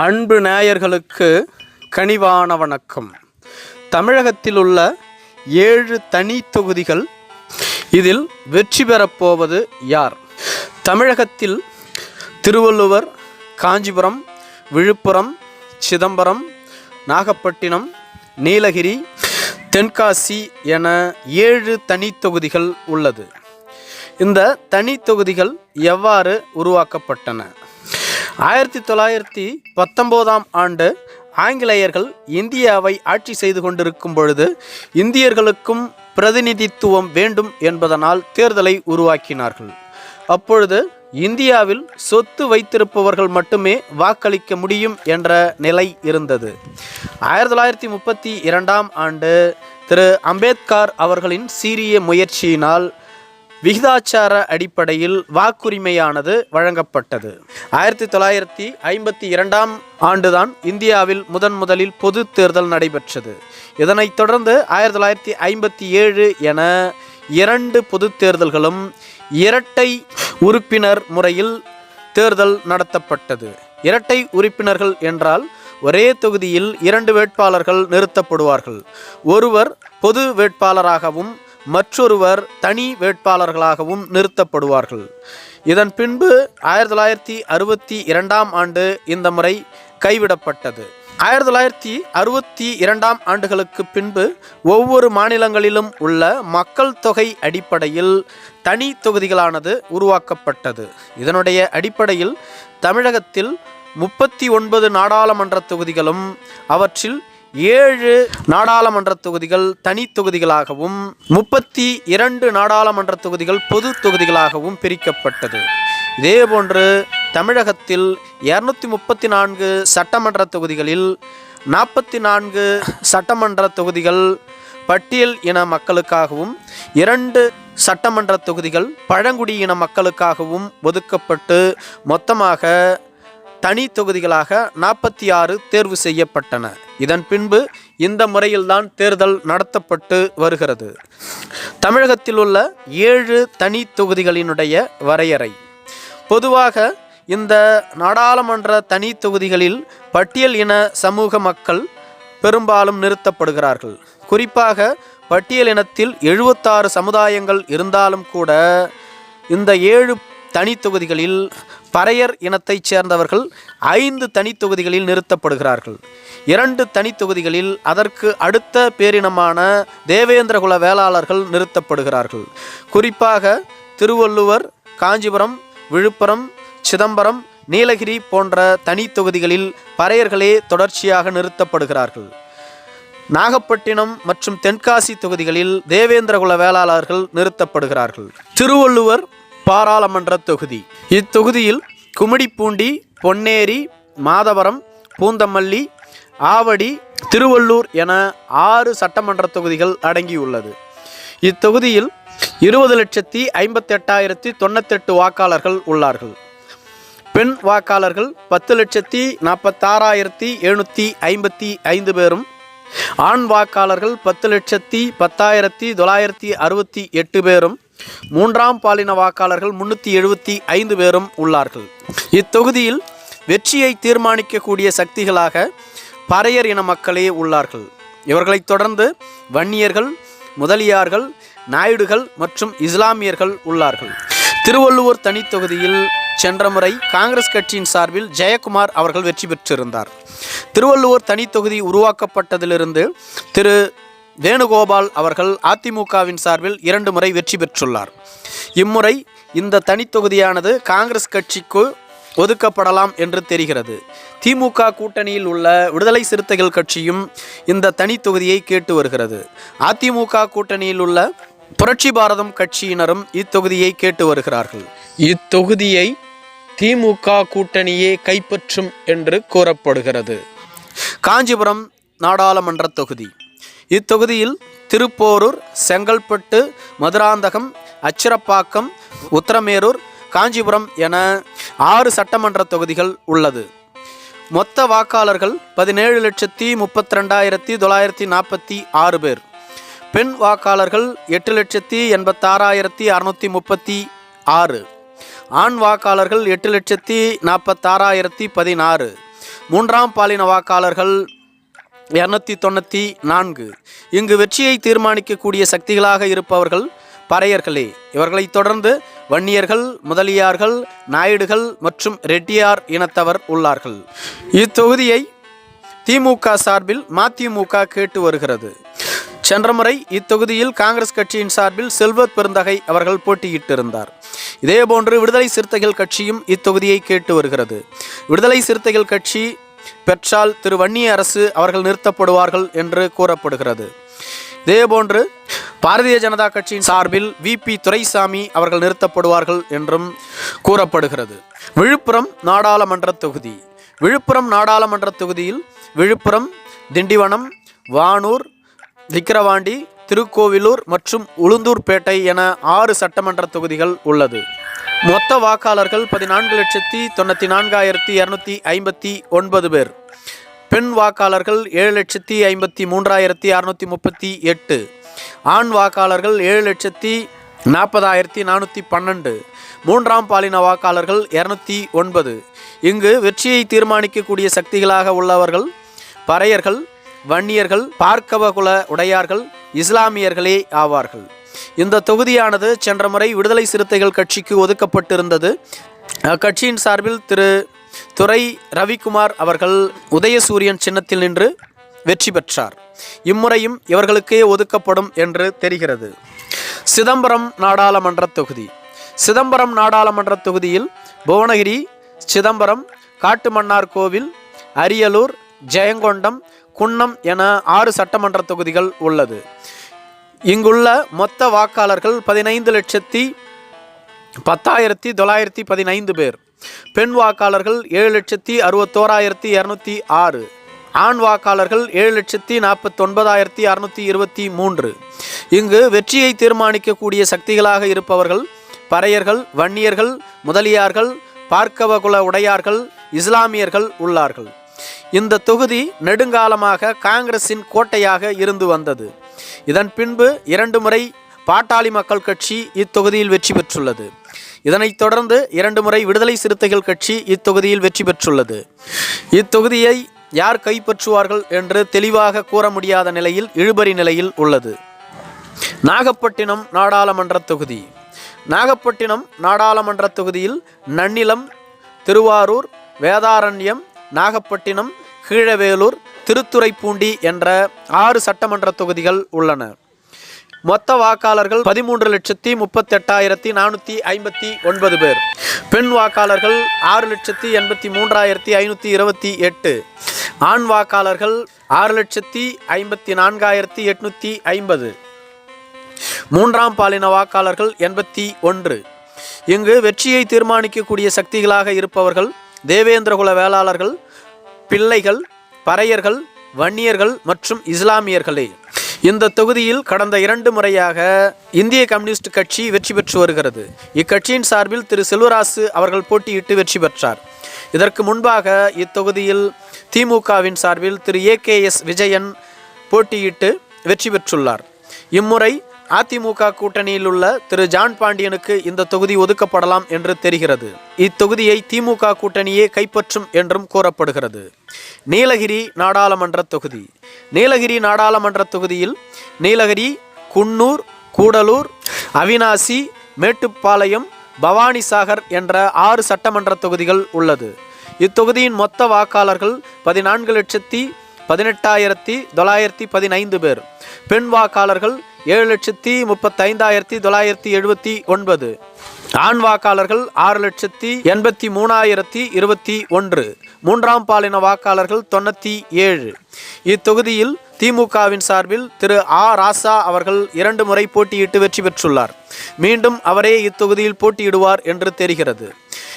அன்பு நேயர்களுக்கு கனிவான வணக்கம். தமிழகத்தில் உள்ள ஏழு தனி தொகுதிகள் இதில் வெற்றி பெறப்போவது யார்? தமிழகத்தில் திருவள்ளுவர் காஞ்சிபுரம் விழுப்புரம் சிதம்பரம் நாகப்பட்டினம் நீலகிரி தென்காசி என ஏழு தனி தொகுதிகள் உள்ளது. இந்த தனி தொகுதிகள் எவ்வாறு உருவாக்கப்பட்டன? ஆயிரத்தி தொள்ளாயிரத்தி பத்தொம்போதாம் ஆண்டு ஆங்கிலேயர்கள் இந்தியாவை ஆட்சி செய்து கொண்டிருக்கும் பொழுது இந்தியர்களுக்கும் பிரதிநிதித்துவம் வேண்டும் என்பதனால் தேர்தலை உருவாக்கினார்கள். அப்பொழுது இந்தியாவில் சொத்து வைத்திருப்பவர்கள் மட்டுமே வாக்களிக்க முடியும் என்ற நிலை இருந்தது. ஆயிரத்தி தொள்ளாயிரத்தி முப்பத்தி இரண்டாம் ஆண்டு திரு அம்பேத்கர் அவர்களின் சீரிய முயற்சியினால் விகிதாச்சார அடிப்படையில் வாக்குரிமையானது வழங்கப்பட்டது. ஆயிரத்தி தொள்ளாயிரத்தி ஐம்பத்தி இரண்டாம் ஆண்டுதான் இந்தியாவில் முதன் முதலில் பொது தேர்தல் நடைபெற்றது. இதனைத் தொடர்ந்து ஆயிரத்தி தொள்ளாயிரத்தி ஐம்பத்தி ஏழு என இரண்டு பொது தேர்தல்களும் இரட்டை உறுப்பினர் முறையில் தேர்தல் நடத்தப்பட்டது. இரட்டை உறுப்பினர்கள் என்றால் ஒரே தொகுதியில் இரண்டு வேட்பாளர்கள் நிறுத்தப்படுவார்கள். ஒருவர் பொது வேட்பாளராகவும் மற்றொருவர் தனி வேட்பாளர்களாகவும் நிறுத்தப்படுவார்கள். இதன் பின்பு ஆயிரத்தி தொள்ளாயிரத்தி அறுபத்தி இரண்டாம் ஆண்டு இந்த முறை கைவிடப்பட்டது. ஆயிரத்தி தொள்ளாயிரத்தி அறுபத்தி இரண்டாம் ஆண்டுகளுக்கு பின்பு ஒவ்வொரு மாநிலங்களிலும் உள்ள மக்கள் தொகை அடிப்படையில் தனி தொகுதிகளானது உருவாக்கப்பட்டது. இதனுடைய அடிப்படையில் தமிழகத்தில் முப்பத்தி ஒன்பது நாடாளுமன்ற தொகுதிகளும் அவற்றில் ஏழு நாடாளுமன்ற தொகுதிகள் தனி தொகுதிகளாகவும் முப்பத்தி இரண்டு நாடாளுமன்ற தொகுதிகள் பொது தொகுதிகளாகவும் பிரிக்கப்பட்டது. இதேபோன்று தமிழகத்தில் இரநூத்தி முப்பத்தி நான்கு சட்டமன்ற தொகுதிகளில் நாற்பத்தி நான்கு சட்டமன்ற தொகுதிகள் பட்டியல் இன மக்களுக்காகவும் இரண்டு சட்டமன்ற தொகுதிகள் பழங்குடியின மக்களுக்காகவும் ஒதுக்கப்பட்டு மொத்தமாக தனி தொகுதிகளாக நாற்பத்தி ஆறு தேர்வு செய்யப்பட்டன. இதன் பின்பு இந்த முறையில்தான் தேர்தல் நடத்தப்பட்டு வருகிறது. தமிழகத்தில் உள்ள ஏழு தனி தொகுதிகளினுடைய வரையறை. பொதுவாக இந்த நாடாளுமன்ற தனி தொகுதிகளில் பட்டியல் இன சமூக மக்கள் பெரும்பாலும் நிறுத்தப்படுகிறார்கள். குறிப்பாக பட்டியல் இனத்தில் எழுபத்தாறு சமுதாயங்கள் இருந்தாலும் கூட இந்த ஏழு தனித்தொகுதிகளில் பறையர் இனத்தைச் சேர்ந்தவர்கள் ஐந்து தனித்தொகுதிகளில் நிறுத்தப்படுகிறார்கள். இரண்டு தனித்தொகுதிகளில் அதற்கு அடுத்த பேரினமான தேவேந்திரகுல வேளாளர்கள் நிறுத்தப்படுகிறார்கள். குறிப்பாக திருவள்ளுவர் காஞ்சிபுரம் விழுப்புரம் சிதம்பரம் நீலகிரி போன்ற தனித்தொகுதிகளில் பறையர்களே தொடர்ச்சியாக நிறுத்தப்படுகிறார்கள். நாகப்பட்டினம் மற்றும் தென்காசி தொகுதிகளில் தேவேந்திரகுல வேளாளர்கள் நிறுத்தப்படுகிறார்கள். திருவள்ளுவர் பாராளுமன்ற தொகுதி. இத்தொகுதியில் குமிடிப்பூண்டி பொன்னேரி மாதவரம் பூந்தமல்லி ஆவடி திருவள்ளூர் என ஆறு சட்டமன்ற தொகுதிகள் அடங்கியுள்ளது. இத்தொகுதியில் இருபது லட்சத்தி ஐம்பத்தெட்டாயிரத்தி தொண்ணூத்தெட்டு வாக்காளர்கள் உள்ளார்கள். பெண் வாக்காளர்கள் பத்து லட்சத்தி நாற்பத்தாறாயிரத்தி எழுநூற்றி ஐம்பத்தி ஐந்து பேரும் ஆண் வாக்காளர்கள் பத்து லட்சத்தி பத்தாயிரத்தி தொள்ளாயிரத்தி அறுபத்தி எட்டு பேரும் மூன்றாம் பாலின வாக்காளர்கள் முன்னூற்றி எழுபத்தி ஐந்து பேரும் உள்ளார்கள். இத்தொகுதியில் வெற்றியை தீர்மானிக்கக்கூடிய சக்திகளாக பறையர் இன மக்களே உள்ளார்கள். இவர்களைத் தொடர்ந்து வன்னியர்கள் முதலியார்கள் நாயுடுகள் மற்றும் இஸ்லாமியர்கள் உள்ளார்கள். திருவள்ளுவர் தனித்தொகுதியில் சென்ற முறை காங்கிரஸ் கட்சியின் சார்பில் ஜெயக்குமார் அவர்கள் வெற்றி பெற்றிருந்தார். திருவள்ளுவர் தனித்தொகுதி உருவாக்கப்பட்டதிலிருந்து திரு வேணுகோபால் அவர்கள் அதிமுகவின் சார்பில் இரண்டு முறை வெற்றி பெற்றுள்ளார். இம்முறை இந்த தனித்தொகுதியானது காங்கிரஸ் கட்சிக்கு ஒதுக்கப்படலாம் என்று தெரிகிறது. திமுக கூட்டணியில் உள்ள விடுதலை சிறுத்தைகள் கட்சியும் இந்த தனித்தொகுதியை கேட்டு வருகிறது. அதிமுக கூட்டணியில் உள்ள புரட்சி பாரதம் கட்சியினரும் இத்தொகுதியை கேட்டு வருகிறார்கள். இத்தொகுதியை திமுக கூட்டணியே கைப்பற்றும் என்று கூறப்படுகிறது. காஞ்சிபுரம் நாடாளுமன்ற தொகுதி. இத்தொகுதியில் திருப்போரூர் செங்கல்பட்டு மதுராந்தகம் அச்சிரப்பாக்கம் உத்தரமேரூர் காஞ்சிபுரம் என ஆறு சட்டமன்ற தொகுதிகள் உள்ளது. மொத்த வாக்காளர்கள் பதினேழு லட்சத்தி முப்பத்தி ரெண்டாயிரத்தி தொள்ளாயிரத்தி நாற்பத்தி ஆறு பேர். பெண் வாக்காளர்கள் எட்டு லட்சத்தி எண்பத்தாறாயிரத்தி அறநூற்றி முப்பத்தி ஆறு. ஆண் வாக்காளர்கள் எட்டு லட்சத்தி நாற்பத்தாறாயிரத்தி பதினாறு. மூன்றாம் பாலின வாக்காளர்கள் இரநூத்தி தொண்ணூற்றி நான்கு. இங்கு வெற்றியை தீர்மானிக்கக்கூடிய சக்திகளாக இருப்பவர்கள் பறையர்களே. இவர்களைத் தொடர்ந்து வன்னியர்கள் முதலியார்கள் நாயுடுகள் மற்றும் ரெட்டியார் இனத்தவர் உள்ளார்கள். இத்தொகுதியை திமுக சார்பில் மதிமுக கேட்டு வருகிறது. சென்ற முறை இத்தொகுதியில் காங்கிரஸ் கட்சியின் சார்பில் செல்வத் பெருந்தகை அவர்கள் போட்டியிட்டிருந்தார். இதேபோன்று விடுதலை சிறுத்தைகள் கட்சியும் இத்தொகுதியை கேட்டு வருகிறது. விடுதலை சிறுத்தைகள் கட்சி பெற்றால் திரு வன்னிய அரசு அவர்கள் நிறுத்தப்படுவார்கள் என்று கூறப்படுகிறது. இதேபோன்று பாரதிய ஜனதா கட்சியின் சார்பில் வி. பி. துரைசாமி அவர்கள் நிறுத்தப்படுவார்கள் என்றும் கூறப்படுகிறது. விழுப்புரம் நாடாளுமன்ற தொகுதி. விழுப்புரம் நாடாளுமன்ற தொகுதியில் விழுப்புரம் திண்டிவனம் வானூர் விக்கிரவாண்டி திருக்கோவிலூர் மற்றும் உளுந்தூர்பேட்டை என ஆறு சட்டமன்ற தொகுதிகள் உள்ளது. மொத்த வாக்காளர்கள் பதினான்கு லட்சத்தி தொண்ணூற்றி நான்காயிரத்தி இரநூத்தி ஐம்பத்தி ஒன்பது பேர். பெண் வாக்காளர்கள் ஏழு லட்சத்தி ஐம்பத்தி மூன்றாயிரத்தி அறுநூற்றி முப்பத்தி எட்டு. ஆண் வாக்காளர்கள் ஏழு லட்சத்தி நாற்பதாயிரத்தி நானூற்றி பன்னெண்டு. மூன்றாம் பாலின வாக்காளர்கள் இரநூத்தி ஒன்பது. இங்கு வெற்றியை தீர்மானிக்கக்கூடிய சக்திகளாக உள்ளவர்கள் பறையர்கள் வன்னியர்கள் பார்க்கவகுல உடையார்கள் இஸ்லாமியர்களே ஆவார்கள். இந்த தொகுதியானது சென்ற முறை விடுதலை சிறுத்தைகள் கட்சிக்கு ஒதுக்கப்பட்டிருந்தது. அக்கட்சியின் சார்பில் திரு துறை ரவிக்குமார் அவர்கள் உதயசூரியன் சின்னத்தில் நின்று வெற்றி பெற்றார். இம்முறையும் இவர்களுக்கே ஒதுக்கப்படும் என்று தெரிகிறது. சிதம்பரம் நாடாளுமன்ற தொகுதி. சிதம்பரம் நாடாளுமன்ற தொகுதியில் புவனகிரி சிதம்பரம் காட்டுமன்னார் கோவில் அரியலூர் ஜெயங்கொண்டம் குன்னம் என ஆறு சட்டமன்ற தொகுதிகள் உள்ளது. இங்குள்ள மொத்த வாக்காளர்கள் பதினைந்து லட்சத்தி பத்தாயிரத்தி தொள்ளாயிரத்தி பதினைந்து பேர். பெண் வாக்காளர்கள் ஏழு லட்சத்தி அறுபத்தோராயிரத்தி இரநூத்தி ஆறு. ஆண் வாக்காளர்கள் ஏழு லட்சத்தி நாற்பத்தொன்பதாயிரத்தி அறுநூற்றி இருபத்தி மூன்று. இங்கு வெற்றியை தீர்மானிக்கக்கூடிய சக்திகளாக இருப்பவர்கள் பறையர்கள் வன்னியர்கள் முதலியார்கள் பார்க்கவகுல உடையார்கள் இஸ்லாமியர்கள் உள்ளார்கள். இந்த தொகுதி நெடுங்காலமாக காங்கிரசின் கோட்டையாக இருந்து வந்தது. இதன் பின்பு இரண்டு முறை பாட்டாளி மக்கள் கட்சி இத்தொகுதியில் வெற்றி பெற்றுள்ளது. இதனைத் தொடர்ந்து இரண்டு முறை விடுதலை சிறுத்தைகள் கட்சி இத்தொகுதியில் வெற்றி பெற்றுள்ளது. இத்தொகுதியை யார் கைப்பற்றுவார்கள் என்று தெளிவாக கூற முடியாத நிலையில் இழுபறி நிலையில் உள்ளது. நாகப்பட்டினம் நாடாளுமன்ற தொகுதி. நாகப்பட்டினம் நாடாளுமன்ற தொகுதியில் நன்னிலம் திருவாரூர் வேதாரண்யம் நாகப்பட்டினம் கீழவேலூர் திருத்துறைப்பூண்டி என்ற ஆறு சட்டமன்ற தொகுதிகள் உள்ளன. மொத்த வாக்காளர்கள் பதிமூன்று லட்சத்தி முப்பத்தெட்டாயிரத்தி நானூற்றி ஐம்பத்தி ஒன்பது பேர். பெண் வாக்காளர்கள் ஆறு லட்சத்தி எண்பத்தி மூன்றாயிரத்தி ஐநூற்றி இருபத்தி எட்டு. ஆண் வாக்காளர்கள் ஆறு லட்சத்தி ஐம்பத்தி நான்காயிரத்தி எட்நூற்றி ஐம்பது. மூன்றாம் பாலின வாக்காளர்கள் எண்பத்தி ஒன்று. இங்கு வெற்றியை தீர்மானிக்கக்கூடிய சக்திகளாக இருப்பவர்கள் தேவேந்திரகுல வேளாளர்கள் பிள்ளைகள் பறையர்கள் வன்னியர்கள் மற்றும் இஸ்லாமியர்களே இந்த தொகுதியில் கடந்த இரண்டு முறையாக இந்திய கம்யூனிஸ்ட் கட்சி வெற்றி பெற்று வருகிறது. இக்கட்சியின் சார்பில் திரு செல்வராசு அவர்கள் போட்டியிட்டு வெற்றி பெற்றார். இதற்கு முன்பாக இத்தொகுதியில் திமுகவின் சார்பில் Thiru A K S Vijayan போட்டியிட்டு வெற்றி பெற்றுள்ளார். இம்முறை அதிமுக கூட்டணியில் உள்ள திரு. ஜான் பாண்டியனுக்கு இந்த தொகுதி ஒதுக்கப்படலாம் என்று தெரிகிறது. இத்தொகுதியை திமுக கூட்டணியே கைப்பற்றும் என்றும் கூறப்படுகிறது. நீலகிரி நாடாளுமன்ற தொகுதி. நீலகிரி நாடாளுமன்ற தொகுதியில் நீலகிரி குன்னூர் கூடலூர் அவினாசி மேட்டுப்பாளையம் பவானிசாகர் என்ற ஆறு சட்டமன்ற தொகுதிகள் உள்ளது. இத்தொகுதியின் மொத்த வாக்காளர்கள் பதினான்கு லட்சத்தி பதினெட்டாயிரத்தி தொள்ளாயிரத்தி பதினைந்து பேர். பெண் வாக்காளர்கள் ஏழு லட்சத்தி முப்பத்தைந்தாயிரத்தி தொள்ளாயிரத்தி எழுபத்தி ஒன்பது. ஆண் வாக்காளர்கள் ஆறு லட்சத்தி எண்பத்தி மூணாயிரத்தி இருபத்தி ஒன்று. மூன்றாம் பாலின வாக்காளர்கள் தொண்ணூற்றி ஏழு. இத்தொகுதியில் திமுகவின் சார்பில் திரு ஆ. ராசா அவர்கள் இரண்டு முறை போட்டியிட்டு வெற்றி பெற்றுள்ளார். மீண்டும் அவரே இத்தொகுதியில் போட்டியிடுவார் என்று தெரிகிறது.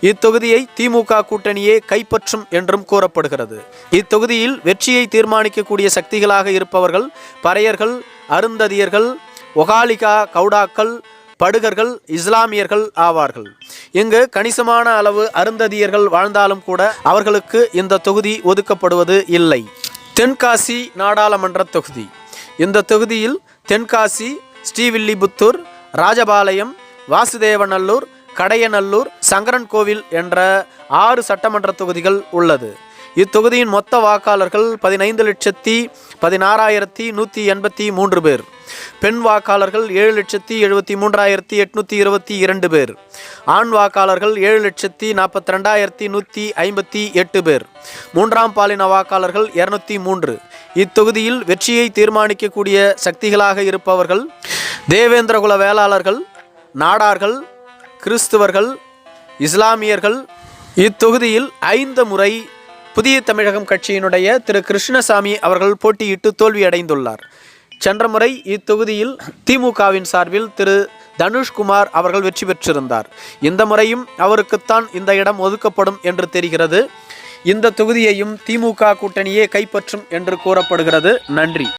இத்தொகுதியை திமுக கூட்டணியே கைப்பற்றும் என்றும் கூறப்படுகிறது. இத்தொகுதியில் வெற்றியை தீர்மானிக்கக்கூடிய சக்திகளாக இருப்பவர்கள் பறையர்கள் அருந்ததியர்கள் ஒகாலிகா கவுடாக்கள் படுகர்கள் இஸ்லாமியர்கள் ஆவார்கள். இங்கு கணிசமான அளவு அருந்ததியர்கள் வாழ்ந்தாலும் கூட அவர்களுக்கு இந்த தொகுதி ஒதுக்கப்படுவது இல்லை. தென்காசி நாடாளுமன்ற தொகுதி. இந்த தொகுதியில் தென்காசி ஸ்ரீவில்லிபுத்தூர் ராஜபாளையம் வாசுதேவநல்லூர் கடையநல்லூர் சங்கரன் கோவில் என்ற ஆறு சட்டமன்ற தொகுதிகள் உள்ளது. இத்தொகுதியின் மொத்த வாக்காளர்கள் பதினைந்து லட்சத்தி பதினாறாயிரத்தி நூற்றி எண்பத்தி மூன்று பேர். பெண் வாக்காளர்கள் ஏழு லட்சத்தி எழுபத்தி மூன்றாயிரத்தி எட்நூற்றி இருபத்தி இரண்டு பேர். ஆண் வாக்காளர்கள் ஏழு லட்சத்தி நாற்பத்தி ரெண்டாயிரத்தி நூற்றி ஐம்பத்தி எட்டு பேர். மூன்றாம் பாலின வாக்காளர்கள் இரநூத்தி மூன்று. இத்தொகுதியில் வெற்றியை தீர்மானிக்கக்கூடிய சக்திகளாக இருப்பவர்கள் தேவேந்திரகுல வேளாளர்கள் நாடார்கள் கிறிஸ்துவர்கள் இஸ்லாமியர்கள். இத்தொகுதியில் ஐந்து முறை புதிய தமிழகம் கட்சியினுடைய திரு. கிருஷ்ணசாமி அவர்கள் போட்டியிட்டு தோல்வியடைந்துள்ளார். சென்ற முறை இத்தொகுதியில் திமுகவின் சார்பில் திரு. தனுஷ்குமார் அவர்கள் வெற்றி பெற்றிருந்தார். இந்த முறையும் அவருக்குத்தான் இந்த இடம் ஒதுக்கப்படும் என்று தெரிகிறது. இந்த தொகுதியையும் திமுக கூட்டணியே கைப்பற்றும் என்று கூறப்படுகிறது. நன்றி.